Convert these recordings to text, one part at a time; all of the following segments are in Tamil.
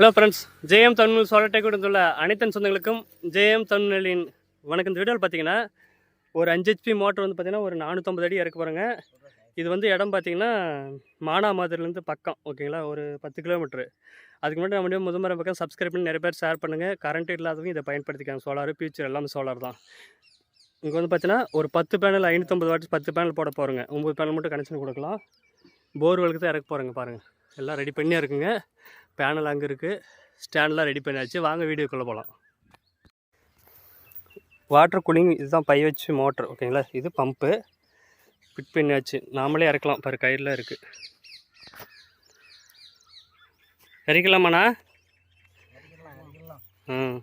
ஹலோ ஃப்ரெண்ட்ஸ் ஜேஎம் தமிழ் சோழட்டை கொடுத்துள்ள அனைத்து சொந்தங்களுக்கும் ஜேஎம் தமிழின் வணக்கம். இந்த வீடியோவில் பார்த்தீங்கன்னா ஒரு அஞ்சு ஹெச்பி மோட்டர் வந்து பார்த்திங்கன்னா ஒரு நானூற்றம்பது அடி இறக்க போகிறேங்க இது வந்து இடம் பார்த்தீங்கன்னா மானாமதுரிலேருந்து பக்கம் ஓகேங்களா ஒரு பத்து கிலோமீட்ரு அதுக்கு முன்னாடி நம்ம முதமரம் பக்கம் சப்ஸ்கிரைப் பண்ணி நிறைய பேர் ஷேர் பண்ணுங்கள் கரண்ட் இல்லாதவங்க இதை பயன்படுத்திக்காங்க. சோலார் ஃபியூச்சர் எல்லாமே சோலார் தான். இங்கே வந்து பார்த்தீங்கன்னா ஒரு பத்து பேனல் ஐநூற்றம்பது வாட்ஸ் பத்து பேனல் போட போகிறோங்க ஒம்பது பேனல் மட்டும் கனெக்ஷன் கொடுக்கலாம். போர்வெலுக்கு தான் இறக்க போகிறேங்க பாருங்கள் எல்லாம் ரெடி பண்ணியாக இருக்குங்க. பேனல் அங்கே இருக்குது ஸ்டாண்ட்லாம் ரெடி பண்ணியாச்சு. வாங்க வீடியோக்குள்ளே போகலாம் வாட்டர் கூலிங் இதுதான் பை வச்சு மோட்ரு ஓகேங்களா இது பம்பு ஃபிட் பண்ணியாச்சு. நாமளே இறக்கலாம். பாரு கயிறில் இருக்குது இறக்கலாமாண்ணா ம்.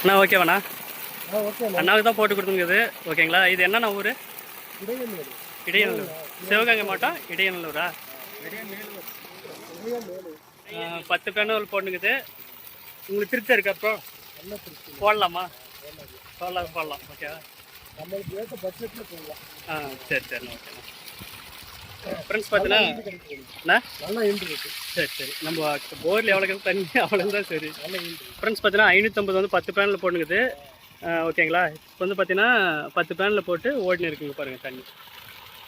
அண்ணா ஓகேவாண்ணா ஓகே அண்ணாவுக்கு தான் போட்டு கொடுத்துருக்குது ஓகேங்களா இது என்னண்ணா ஊர்? இடையநல்லூர். சிவகங்கை மாவட்டம் இடையநல்லூரா? பத்து பேனல் போட்டுங்குது உங்களுக்கு திருப்தி இருக்கு அப்புறம் போடலாமா? போடலாம் போடலாம். ஓகே நம்மளுக்கு ஏற்ற பட்ஜெட்டில் போகலாம் ஆ சரி சரிண்ணா ஓகேண்ணா. ஃப்ரெண்ட்ஸ் பார்த்தீங்கன்னா சரி சரி. நம்ம போரில் எவ்வளோ தண்ணி அவ்வளோ தான் சரி ஃப்ரெண்ட்ஸ் பார்த்தீங்கன்னா ஐநூற்றம்பது வந்து பத்து பேனில் போட்டுங்குது ஆ, ஓகேங்களா இப்போ வந்து பார்த்தீங்கன்னா பத்து பேனில் போட்டு ஓடினு இருக்குங்க பாருங்கள் தண்ணி.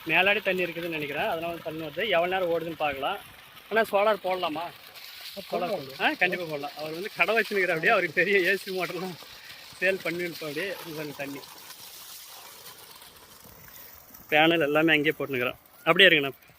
மேலாடி தண்ணி இருக்குதுன்னு நினைக்கிறேன். அதனால வந்து தண்ணி வருது. எவ்வளோ நேரம் ஓடுதுன்னு பார்க்கலாம். ஆனால் சோலார் போடலாமா? போடலாம். ஆ கண்டிப்பாக போடலாம். அவர் வந்து கடை வச்சுருக்கிற அப்படியே. அவருக்கு பெரிய ஏசி மோட்டர்லாம் சேல் பண்ணிருப்போம் அப்படியே தண்ணி. பேனல் எல்லாமே அங்கேயே போட்டுனுக்குறோம் அப்படியே இருங்கண்ணா.